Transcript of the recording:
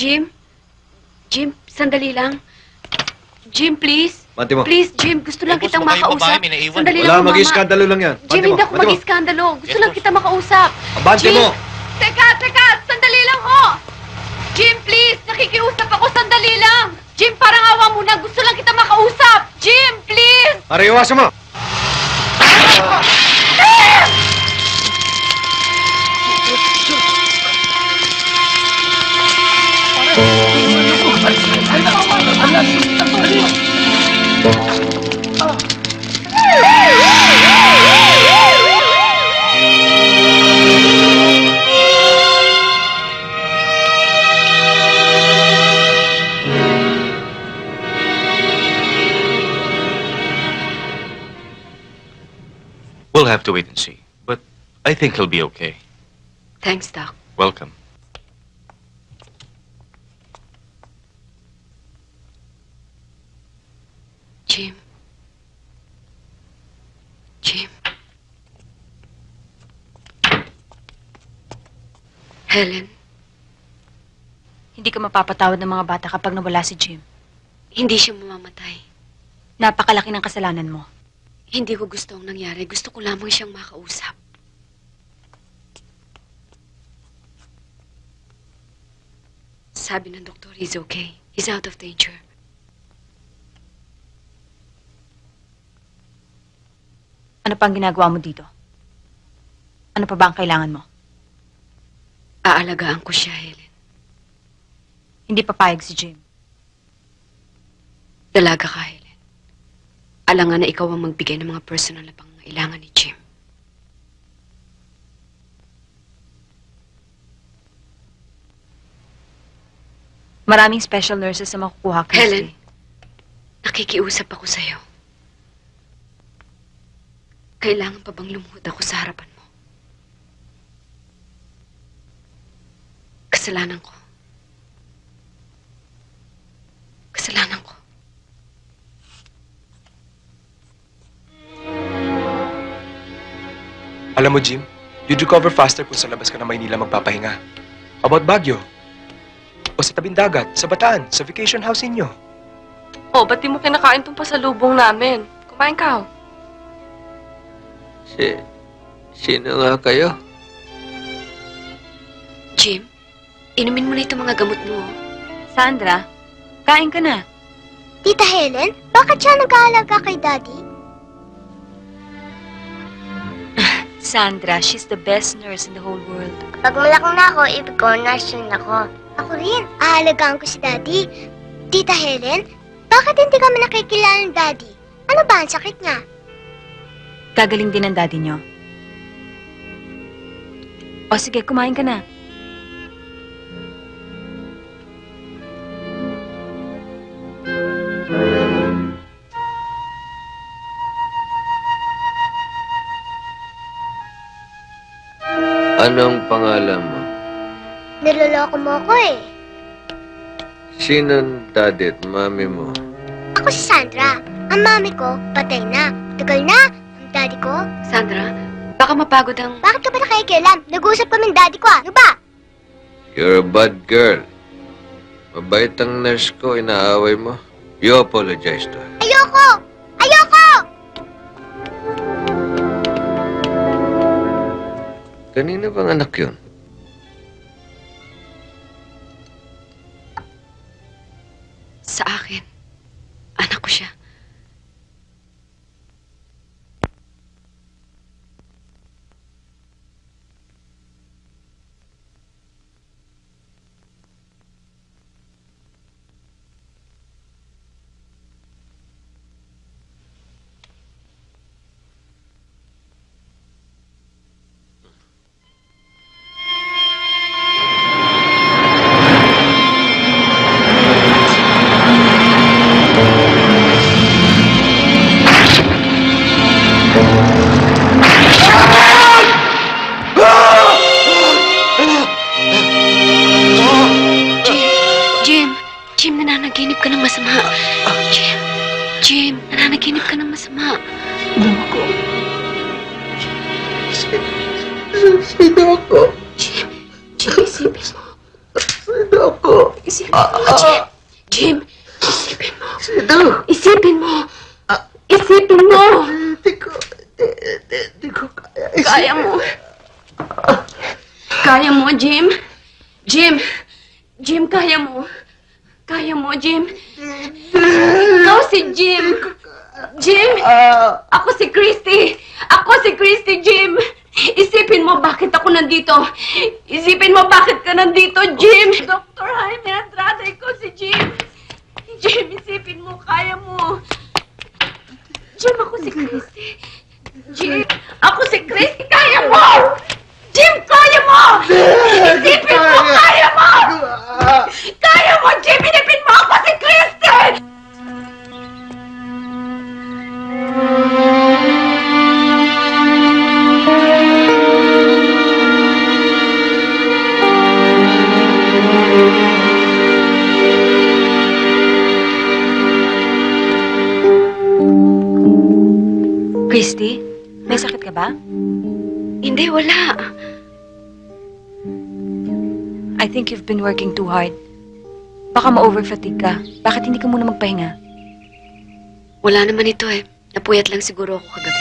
Jim? Jim, sandali lang. Jim, please. Mati mo. Please, Jim, gusto lang kitang makausap. babae may naiwan. Sandali Wala, lang po, Mama. mag-iskandalo lang yan. Jim, mo, hindi ako mati mo. mag-iskandalo. Gusto Yes, lang boss. kita makausap. Abante Jim! mo! Teka, teka! Sandali lang ho! Jim, please! Nakikiusap ako, sandali lang! Jim, parang awa mo na. Gusto lang kita makausap! Jim, please! Para iwasan mo! We'll have to wait and see. But I think he'll be okay. Thanks, Doc. Welcome. Jim. Jim. Helen, Hindi ka mapapatawad ng mga bata kapag nawala si Jim. hindi siya mamamatay. Napakalaki ng kasalanan mo. Hindi ko gusto ang nangyari. Gusto ko lamang siyang makausap. Sabi ng doktor, he's okay. He's out of danger. Ano pa ang ginagawa mo dito? Ano pa ba ang kailangan mo? Aalagaan ko siya, Helen. Hindi papayag si Jim. Dalaga ka, Helen. Alangan na ikaw ang magbigay ng mga personal na pangangailangan ni Jim. Maraming special nurses na makukuha ka. Helen. Nakikiusap ako sa'yo. Kailangan pa bang lumuhod ako sa harapan mo? Kasalanan ko. Kasalanan ko. Alam mo, Jim, you'd recover faster kung sa labas ka na Maynila magpapahinga. About Baguio. O sa tabing dagat, sa Bataan, sa vacation house ninyo. Oh, ba't di mo kinakain tong pasalubong namin? Kumain ka, oh. Si... Sino nga kayo? Jim, inumin mo na itong mga gamot mo. Sandra, kain ka na. Tita Helen, bakit siya nag-aalaga kay Daddy? Sandra, she's the best nurse in the whole world. Pag malaki na ako, ibig ko, nurse rin ako. Ako rin, aalagaan ko si Daddy. Tita Helen, bakit hindi kami nakikilala ng Daddy? Ano ba ang sakit niya? Gagaling din ang daddy niyo. O sige, kumain ka na. Anong pangalan mo? Niloloko mo ako eh. Sinong daddy at mami mo? Ako si Sandra. Ang mami ko, patay na. Tagal na. Ang daddy ko, Sandra, baka mapagod ang... bakit ka ba nakikialam? Nag-uusap kami ng daddy ko ah. Ano ba? You're a bad girl. Mabait ang nurse ko, inaaway mo. You apologize to her. Ayoko! Ayoko! Kanina bang masama. Jim, Jim, nananaginip ka ng masama. Sino ako? Jim, Jim, isipin mo. Isipin mo, Jim. Jim, isipin mo. Isipin mo. Isipin mo. Hindi ko, hindi ko kaya. Kaya mo. Kaya mo, Jim. Jim. Jim, kaya mo. Kaya mo, Jim. Ikaw si Jim. Jim, ako si Christy. Ako si Christy, Jim. Isipin mo bakit ako nandito. Isipin mo bakit ka nandito, Jim. Dr. Jaime Andrade, ikaw si Jim. Jim, isipin mo, kaya mo. Jim, ako si Christy. Jim, ako si Christy, kaya mo! Jim, kaya mo! Isipin ba? Hindi, wala. I think you've been working too hard. Baka ma-overfatigue ka. Bakit hindi ka muna magpahinga? Wala naman ito eh. Napuyat lang siguro ako kagabi.